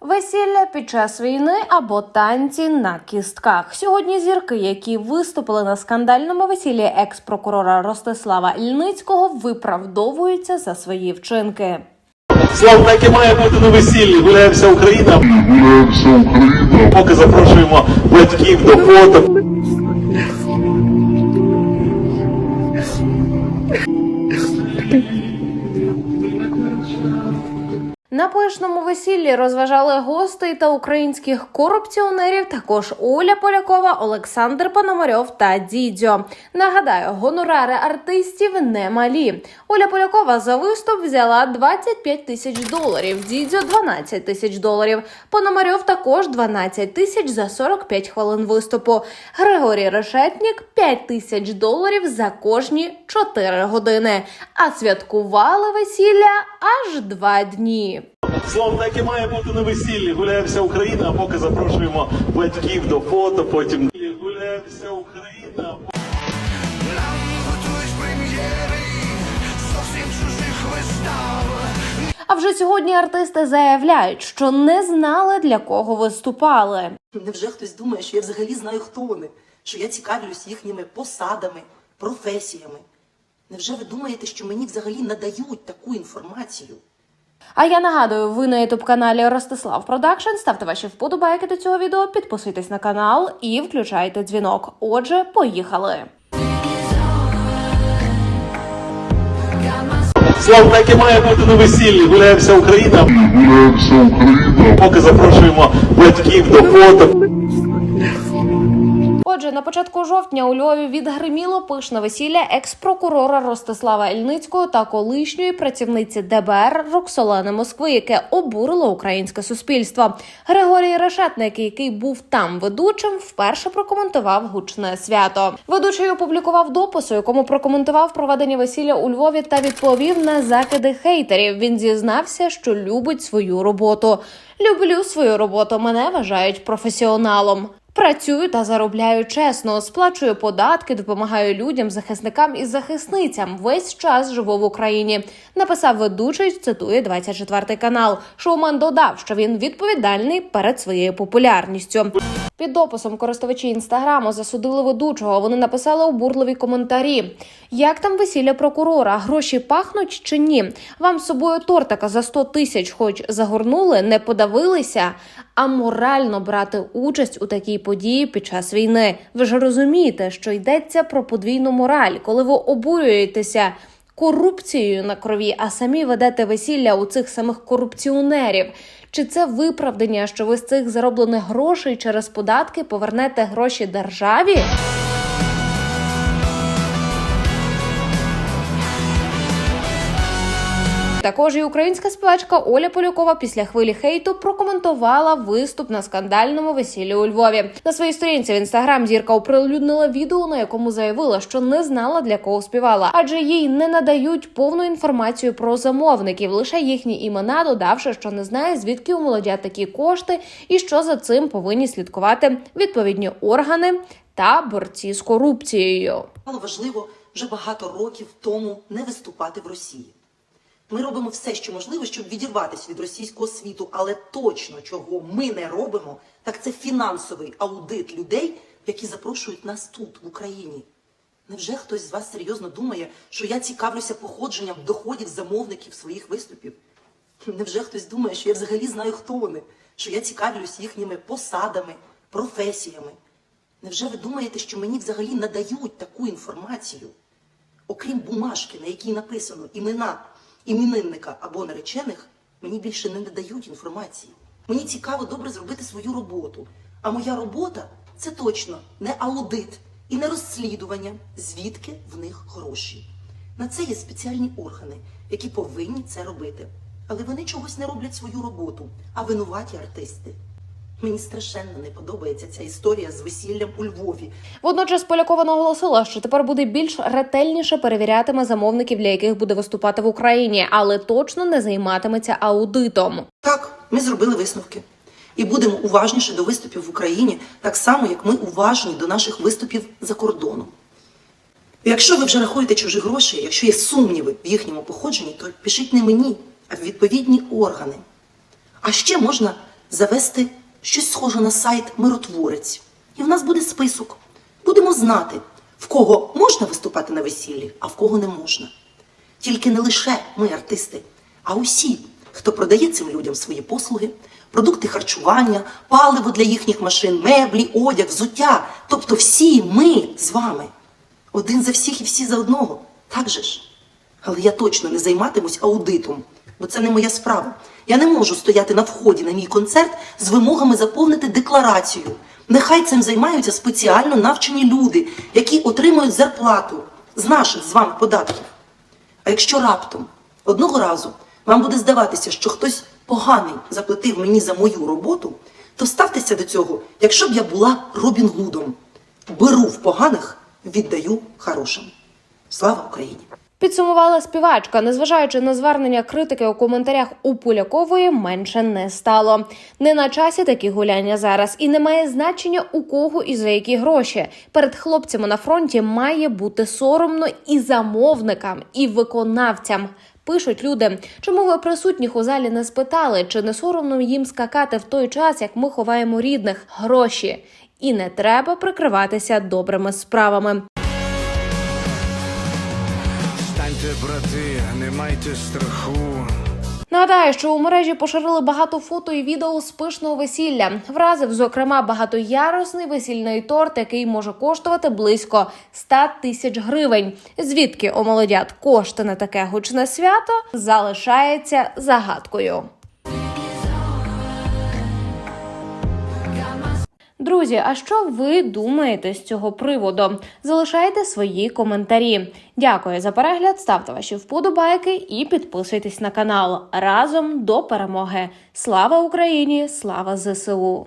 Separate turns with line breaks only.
Весілля під час війни або танці на кістках. Сьогодні зірки, які виступили на скандальному весіллі екс-прокурора Ростислава Ільницького, виправдовуються за свої вчинки.
Слава так і має бути на весіллі. Гуляє вся Україна.
Гуляє вся Україна.
Поки запрошуємо батьків до фото.
На пишному весіллі розважали гостей та українських корупціонерів. Також Оля Полякова, Олександр Пономарьов та Дідьо. Нагадаю, гонорари артистів немалі. Оля Полякова за виступ взяла 25 тисяч доларів. Дідьо 12 тисяч доларів. Пономарьов також 12 тисяч за 45 хвилин виступу. Григорій Решетнік 5 тисяч доларів за кожні 4 години. А святкували весілля аж два дні.
Слава так і має бути на весіллі. Гуляє вся Україна, а поки запрошуємо батьків до фото. Потім гуляє вся Україна.
Нам готують прем'єри зовсім чужих вистав.
А вже сьогодні артисти заявляють, що не знали для кого виступали.
Невже хтось думає, що я взагалі знаю, хто вони? Що я цікавлюсь їхніми посадами, професіями? Невже ви думаєте, що мені взагалі надають таку інформацію?
А я нагадую, ви на ютуб каналі Ростислав Продакшн. Ставте ваші вподобайки до цього відео, підписуйтесь на канал і включайте дзвінок. Отже, поїхали.
Слава так і має бути на весіллі. Гуляє вся Україна.
Гуляє вся Україна.
Поки запрошуємо батьків до фото.
Отже, на початку жовтня у Львові відгриміло пишне весілля екс-прокурора Ростислава Ільницького та колишньої працівниці ДБР Роксолани Москви, яке обурило українське суспільство. Григорій Решетник, який був там ведучим, вперше прокоментував гучне свято. Ведучий опублікував допис, у якому прокоментував проведення весілля у Львові та відповів на закиди хейтерів. Він зізнався, що любить свою роботу. Люблю свою роботу. Мене вважають професіоналом. Працюю та заробляю чесно, сплачую податки, допомагаю людям, захисникам і захисницям. Весь час живу в Україні. Написав ведучий, цитує 24 канал. Шоуман додав, що він відповідальний перед своєю популярністю. Під дописом користувачі інстаграму засудили ведучого. Вони написали обурливі коментарі. Як там весілля прокурора? Гроші пахнуть чи ні? Вам з собою тортика за 100 тисяч, хоч загорнули, не подавилися. А морально брати участь у такій події під час війни. Ви ж розумієте, що йдеться про подвійну мораль, коли ви обурюєтеся корупцією на крові, а самі ведете весілля у цих самих корупціонерів. Чи це виправдання, що ви з цих зароблених грошей через податки повернете гроші державі? Також і українська співачка Оля Полякова після хвилі хейту прокоментувала виступ на скандальному весіллі у Львові. На своїй сторінці в інстаграм зірка оприлюднила відео, на якому заявила, що не знала для кого співала, адже їй не надають повну інформацію про замовників, лише їхні імена, додавши, що не знає звідки у молодят такі кошти і що за цим повинні слідкувати відповідні органи та борці з корупцією.
Важливо вже багато років тому не виступати в Росії. Ми робимо все, що можливо, щоб відірватися від російського світу, але точно чого ми не робимо, так це фінансовий аудит людей, які запрошують нас тут, в Україні. Невже хтось з вас серйозно думає, що я цікавлюся походженням доходів замовників своїх виступів? Невже хтось думає, що я взагалі знаю, хто вони, що я цікавлюсь їхніми посадами, професіями? Невже ви думаєте, що мені взагалі надають таку інформацію? Окрім бумажки, на якій написано імена іменинника або наречених, мені більше не надають інформації. Мені цікаво добре зробити свою роботу. А моя робота це точно не аудит і не розслідування, звідки в них гроші. На це є спеціальні органи, які повинні це робити. Але вони чогось не роблять свою роботу, а винуваті артисти. Мені страшенно не подобається ця історія з весіллям у Львові.
Водночас Полякова наголосила, що тепер буде більш ретельніше перевірятиме замовників, для яких буде виступати в Україні, але точно не займатиметься аудитом.
Так, ми зробили висновки. І будемо уважніше до виступів в Україні, так само, як ми уважні до наших виступів за кордоном. Якщо ви вже рахуєте чужі гроші, якщо є сумніви в їхньому походженні, то пишіть не мені, а в відповідні органи. А ще можна завести щось схоже на сайт Миротворець. І в нас буде список. Будемо знати, в кого можна виступати на весіллі, а в кого не можна. Тільки не лише ми, артисти, а усі, хто продає цим людям свої послуги, продукти харчування, паливо для їхніх машин, меблі, одяг, взуття. Тобто всі ми з вами. Один за всіх і всі за одного. Так же ж? Але я точно не займатимусь аудитом, бо це не моя справа. Я не можу стояти на вході на мій концерт з вимогами заповнити декларацію. Нехай цим займаються спеціально навчені люди, які отримують зарплату з наших з вами податків. А якщо раптом одного разу вам буде здаватися, що хтось поганий заплатив мені за мою роботу, то ставтеся до цього, якщо б я була Робін Гудом. Беру в поганих, віддаю хорошим. Слава Україні!
Підсумувала співачка, незважаючи на звернення критики у коментарях у Полякової, менше не стало. Не на часі такі гуляння зараз, і не має значення у кого і за які гроші. Перед хлопцями на фронті має бути соромно і замовникам, і виконавцям. Пишуть люди, чому ви присутніх у залі не спитали, чи не соромно їм скакати в той час, як ми ховаємо рідних гроші, і не треба прикриватися добрими справами.
Станьте, брати, не майте страху.
Нагадаю, що у мережі поширили багато фото і відео з пишного весілля. Вразив, зокрема, багатоярусний весільний торт, який може коштувати близько 100 тисяч гривень. Звідки у молодят кошти на таке гучне свято залишається загадкою. Друзі, а що ви думаєте з цього приводу? Залишайте свої коментарі. Дякую за перегляд. Ставте ваші вподобайки і підписуйтесь на канал. Разом до перемоги. Слава Україні! Слава ЗСУ!